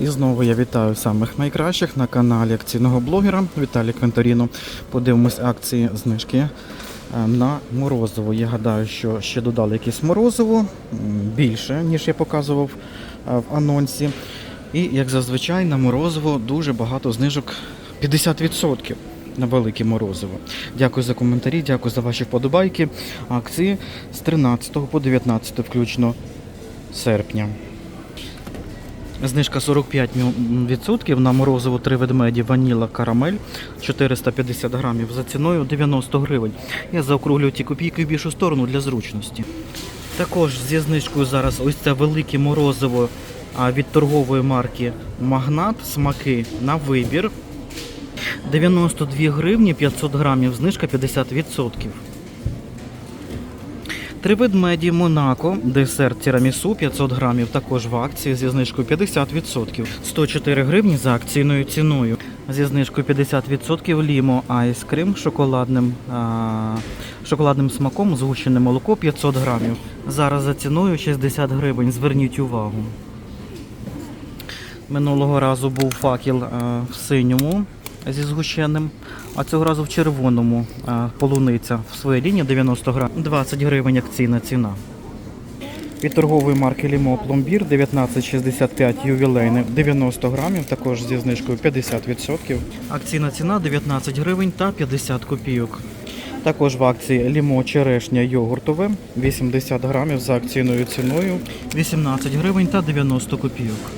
І знову я вітаю самих найкращих на каналі акційного блогера Віталія Квенторіно. Подивимось акції знижки е, на морозиво. Я гадаю, що ще додали якесь морозиво більше, ніж я показував е, в анонсі. І як зазвичай на морозиво дуже багато знижок 50% на велике морозиво. Дякую за коментарі, дякую за ваші вподобайки. Акції з 13 по 19 включно серпня. Знижка 45% на морозиво 3 ведмеді ваніла карамель 450 грамів за ціною 90 гривень. Я заокруглюю ті копійки в більшу сторону для зручності. Також зі знижкою зараз ось це велике морозиво від торгової марки Магнат смаки на вибір. 92 гривні 500 грамів, знижка 50%. Три ведмеді Монако, десерт тірамісу 500 грамів, також в акції зі знижкою 50%. 104 гривні за акційною ціною. Зі знижкою 50% лімо айскрим шоколадним, а, шоколадним смаком, згущене молоко 500 грамів. Зараз за ціною 60 гривень. Зверніть увагу. Минулого разу був факел а, в синьому зі згущеним, а цього разу в червоному полуниця в своїй лінії 90 грам, 20 гривень акційна ціна. Від торгової марки Лімо Пломбір 1965 ювілейний 90 грамів, також зі знижкою 50%. Акційна ціна 19 гривень та 50 копійок. Також в акції Лімо черешня йогуртове 80 грамів за акційною ціною 18 гривень та 90 копійок.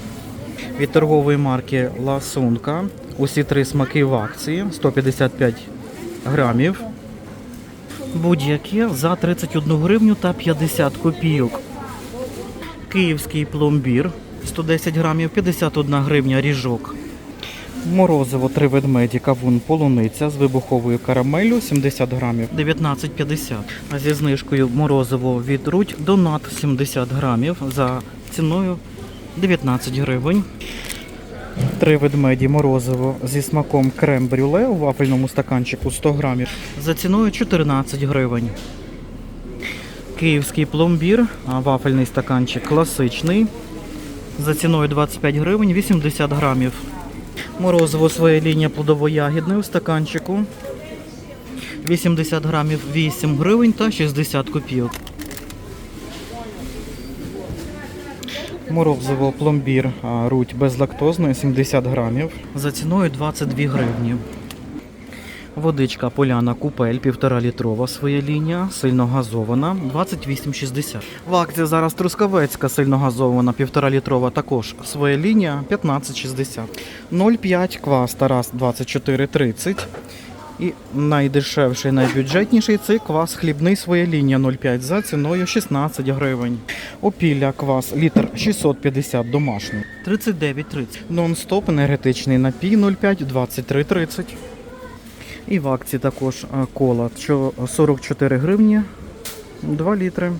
Від торгової марки Ласунка усі три смаки в акції 155 грамів. Будь-які за 31 гривню та 50 копійок. Київський пломбір 110 грамів, 51 гривня ріжок. Морозиво три ведмеді, кавун полуниця з вибуховою карамеллю 70 грамів 19,50. А зі знижкою морозиво від Рудь Донат 70 грамів за ціною 19 гривень. Три ведмеді морозиво зі смаком крем-брюле у вафельному стаканчику 100 грамів за ціною 14 гривень. Київський пломбір, вафельний стаканчик класичний. За ціною 25 гривень 80 грамів. Морозиво своя лінія плодово-ягідне у стаканчику. 80 грамів 8 гривень та 60 копійок. Морозиво пломбір руть безлактозної 70 грамів. За ціною 22 гривні. Водичка поляна купель 1,5 літрова своя лінія, сильно газована 28,60. В акції зараз трускавецька сильно газована 1,5 літрова також своя лінія 15,60. 0,5 квас Тарас 24,30. І найдешевший, найбюджетніший це квас хлібний своя лінія 0,5 за ціною 16 гривень. Опілля квас літр 650 домашній. 39,30. Нон-стоп енергетичний напій 0,5 23,30. І в акції також е, кола що 44 гривні 2 літри.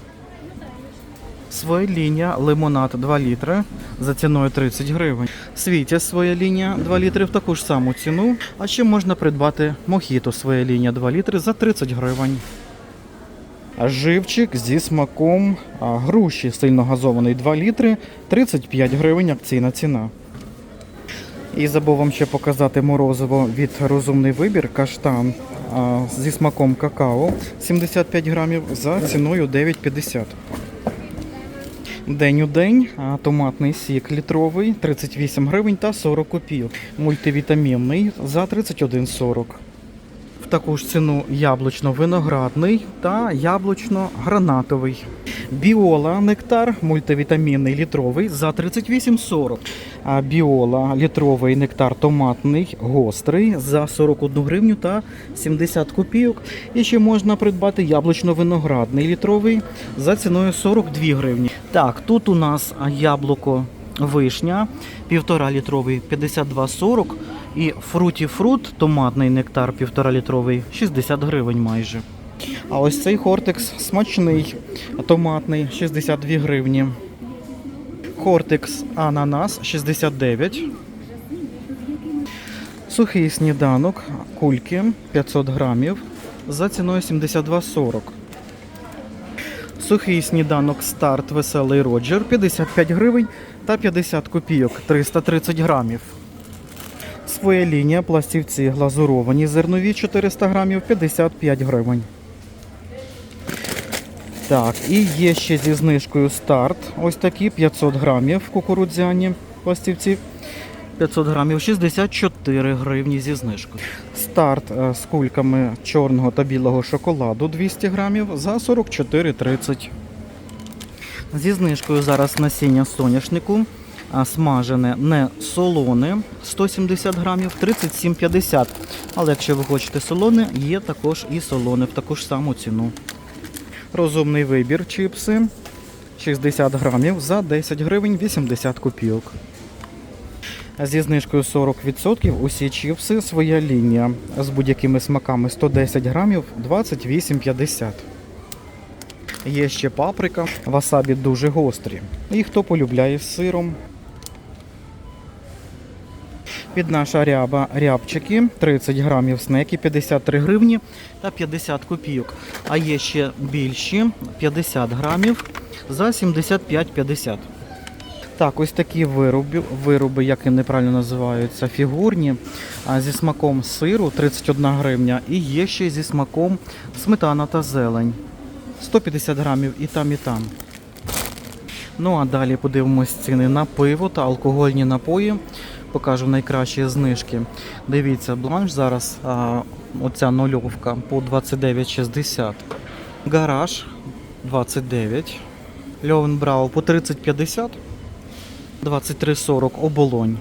Своя лінія лимонад 2 літри за ціною 30 гривень. Світя своя лінія 2 літри в таку ж саму ціну. А ще можна придбати мохіто своя лінія 2 літри за 30 гривень. Живчик зі смаком груші сильно газований 2 літри 35 гривень акційна ціна. І забув вам ще показати морозиво від розумний вибір каштан зі смаком какао 75 грамів за ціною 9,50. День у день томатний сік літровий 38 гривень та 40 копійок. Мультивітамінний за 31,40. В таку ж ціну яблучно-виноградний та яблучно-гранатовий. Біола нектар мультивітамінний літровий за 38,40. А біола літровий нектар томатний гострий за 41 гривню та 70 копійок. І ще можна придбати яблучно-виноградний літровий за ціною 42 гривні. Так, тут у нас яблуко вишня, півтора літровий 52,40 і фруті фрут, томатний нектар півтора літровий 60 гривень майже. А ось цей хортекс смачний, томатний 62 гривні. Хортекс ананас 69. Сухий сніданок, кульки 500 грамів за ціною 72,40. Сухий сніданок старт веселий Роджер 55 гривень та 50 копійок 330 грамів. Своя лінія пластівці глазуровані зернові 400 грамів 55 гривень. Так, і є ще зі знижкою старт. Ось такі 500 грамів кукурудзяні пластівці. 500 грамів 64 гривні зі знижкою. Старт е, з кульками чорного та білого шоколаду 200 грамів за 44,30. Зі знижкою зараз насіння соняшнику. Смажене не солоне 170 грамів 37,50. Але якщо ви хочете солоне, є також і солоне в таку ж саму ціну. Розумний вибір чіпси 60 грамів за 10 гривень 80 копійок. Зі знижкою 40% усі чіпси своя лінія. З будь-якими смаками 110 грамів 28,50. Є ще паприка, васабі дуже гострі. І хто полюбляє з сиром. Під наша ряба рябчики 30 грамів снеки 53 гривні та 50 копійок. А є ще більші 50 грамів за 75,50. Так, ось такі вироби, вироби, як і неправильно називаються, фігурні, зі смаком сиру 31 гривня. І є ще зі смаком сметана та зелень. 150 грамів і там, і там. Ну а далі подивимось ціни на пиво та алкогольні напої. Покажу найкращі знижки. Дивіться, бланш зараз, а, оця нульовка по 29,60. Гараж 29. Льовенбрау по 30,50. 23,40 оболонь.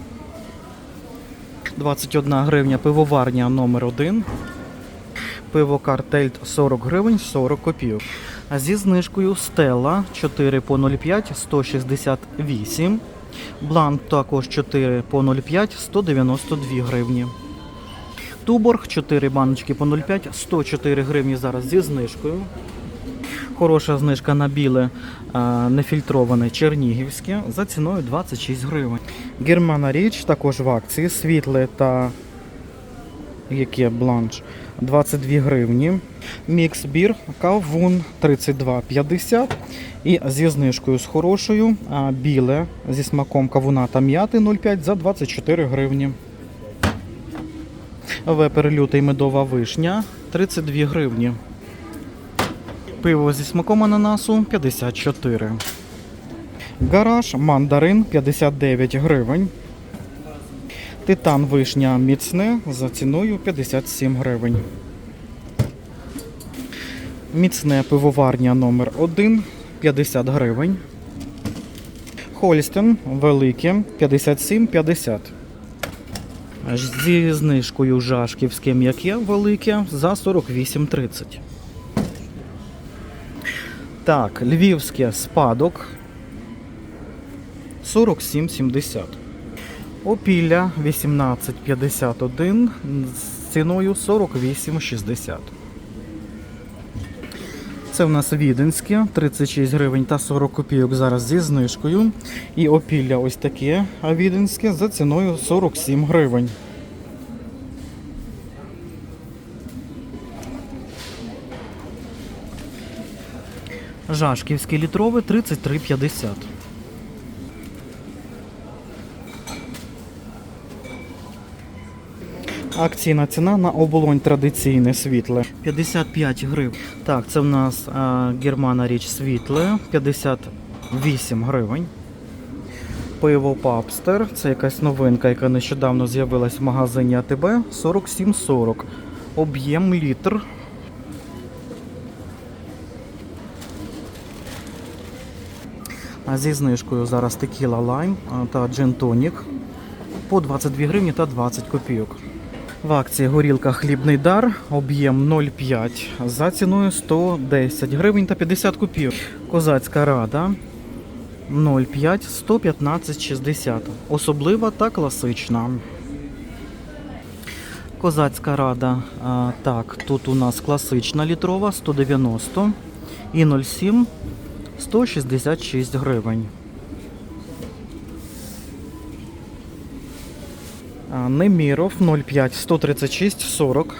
21 гривня пивоварня номер 1 Пиво Картельт 40 гривень 40 копійок. А зі знижкою Стелла 4 по 0,5 168. Бланк також 4 по 0,5 192 гривні. Туборг 4 баночки по 0,5 104 гривні зараз зі знижкою. Хороша знижка на біле нефільтроване чернігівське за ціною 26 гривень. Германа річ також в акції світле та яке бланш 22 гривні. Мікс бір кавун 32,50 і зі знижкою з хорошою а, біле зі смаком кавуна та м'яти 0,5 за 24 гривні. Вепер лютий медова вишня 32 гривні. Пиво зі смаком ананасу 54. Гараж мандарин 59 гривень. Титан вишня міцне за ціною 57 гривень. Міцне пивоварня номер 1 50 гривень. Хольстен велике 57,50. Зі знижкою жашківське м'яке велике за 48,30. Так, львівське спадок 47,70. Опілля 18,51 з ціною 48,60. Це в нас віденське 36 гривень та 40 копійок зараз зі знижкою. І опілля ось таке а віденське за ціною 47 гривень. Жашківське літрове 33,50. Акційна ціна на оболонь традиційне світле 55 гривень. Так, це в нас а, германа річ світле 58 гривень. Пиво Папстер, це якась новинка, яка нещодавно з'явилась в магазині АТБ 47,40. Об'єм літр. Зі знижкою зараз текіла лайм та джин тонік по 22 гривні та 20 копійок. В акції горілка хлібний дар, об'єм 0,5 за ціною 110 гривень та 50 копійок. Козацька рада 0,5 115,60. Особлива та класична. Козацька рада. Так, тут у нас класична літрова 190 і 0,7 166 гривень. Неміров 0,5 136 40.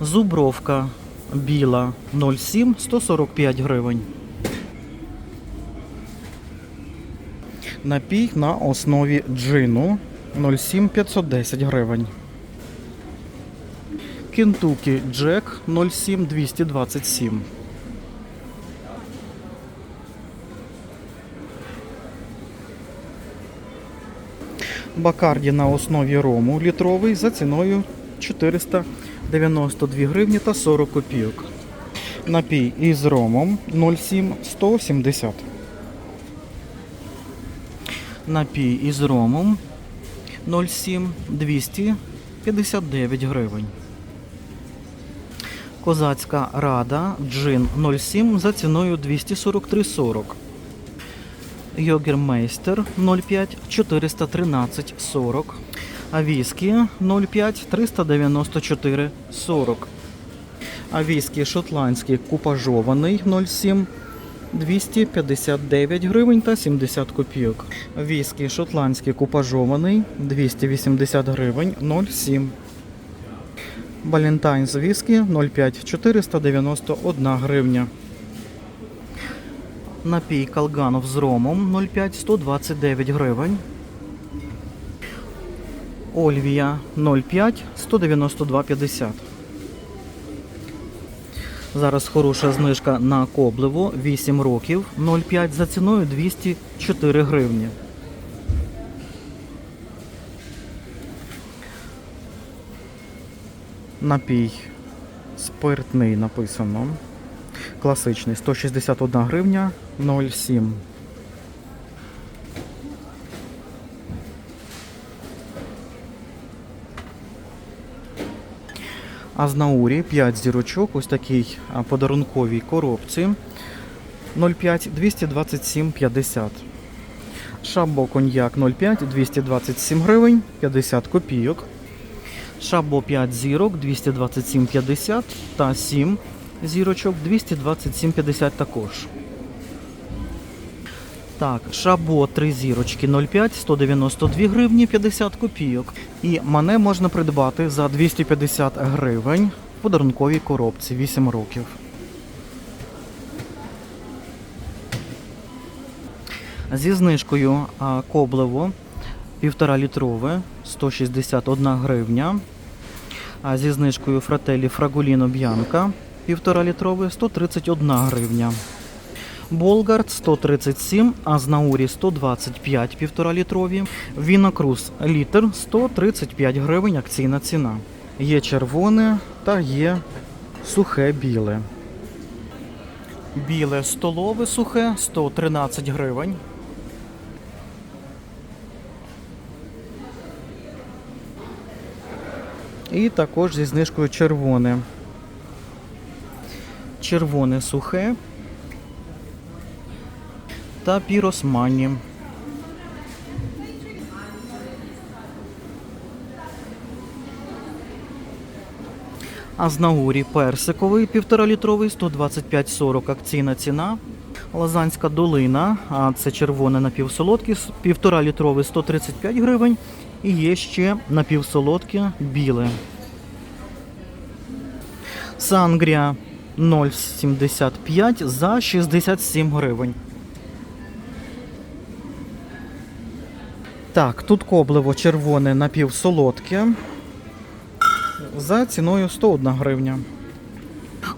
Зубровка біла 0,7 145 гривень. Напій на основі джину 0,7 510 гривень. Кентукі Джек 0,7 227. Бакарді на основі рому літровий за ціною 492 гривні та 40 копійок. Напій із ромом 0,7 170. Напій із ромом 0,7 259 гривень. Козацька рада джин 0,7 за ціною 243,40. Йогермейстер 0,5 413,40. А віскі 0,5 394,40. А віскі шотландський купажований 0,7 259 гривень та 70 копійок. Віскі шотландський купажований 280 гривень 0,7. Балентайнс віскі 0,5 491 гривня. Напій Калганов з ромом 0,5 129 гривень. Ольвія 0,5 192,50. Зараз хороша знижка на кобливо 8 років 0,5 за ціною 204 гривні. Напій спиртний написано. Класичний 161 гривня 0,7. Азнаурі 5 зірочок, ось такий а, подарунковій коробці 0,5 227,50. Шабо коньяк 0,5 227 гривень 50 копійок. Шабо 5 зірок 227,50 та 7 зірочок 227,50 також. Так, шабо 3 зірочки 0,5 192 гривні 50 копійок. І мене можна придбати за 250 гривень в подарунковій коробці 8 років. Зі знижкою Коблево 1,5 літрове 161 гривня. А зі знижкою Фрателі Фрагуліно Б'янка 1,5 літрове 131 гривня. Болгард 137, а з Наурі 125 1,5 літрові. Вінокрус літр 135 гривень акційна ціна. Є червоне та є сухе біле. Біле столове сухе 113 гривень. І також зі знижкою червоне. Червоне сухе та піросмані. А з Нагурі персиковий 1,5 літровий 125,40 акційна ціна. Лазанська долина, а це червоне напівсолодке, 1,5 літровий 135 гривень. І є ще напівсолодке біле. Сангрія 0,75 за 67 гривень. Так, тут коблево червоне напівсолодке за ціною 101 гривня.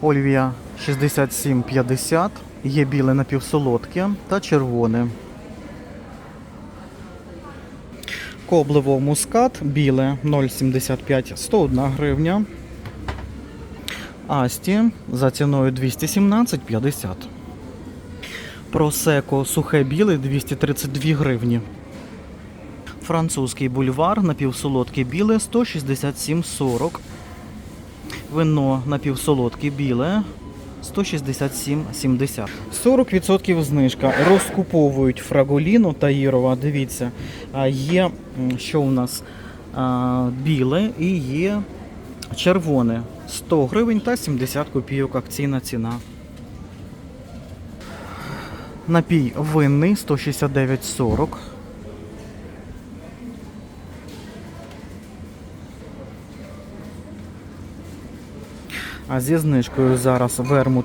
Ольвія 67,50. Є біле напівсолодке та червоне. Коблево мускат біле 0,75 101 гривня. Асті за ціною 217,50. Просеко сухе біле 232 гривні. Французький бульвар напівсолодке біле 167,40. Вино напівсолодке біле 167,70. 40% знижка. Розкуповують фраголіну та Єрова. Дивіться, є що у нас біле і є червоне. 100 гривень та 70 копійок акційна ціна. Напій винний 169,40. А зі знижкою зараз вермут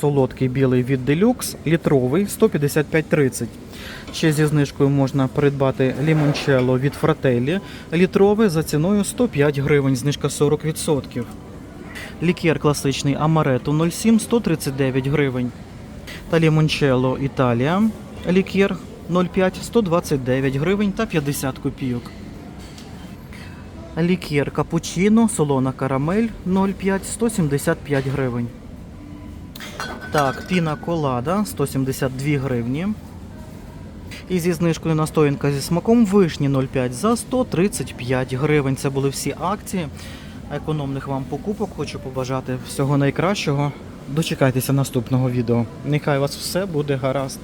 солодкий білий від Deluxe, літровий 155,30. Ще зі знижкою можна придбати лімончелло від Fratelli, літровий за ціною 105 гривень, знижка 40%. Лікер класичний Амаретто 07 139 гривень. Та лімончелло Італія. Лікер 05 129 гривень та 50 копійок. Лікер капучино, солона карамель 0,5 175 гривень. Так, піна колада 172 гривні. І зі знижкою настоянка зі смаком вишні 0,5 за 135 гривень. Це були всі акції. Економних вам покупок. Хочу побажати всього найкращого. Дочекайтеся наступного відео. Нехай у вас все буде гаразд.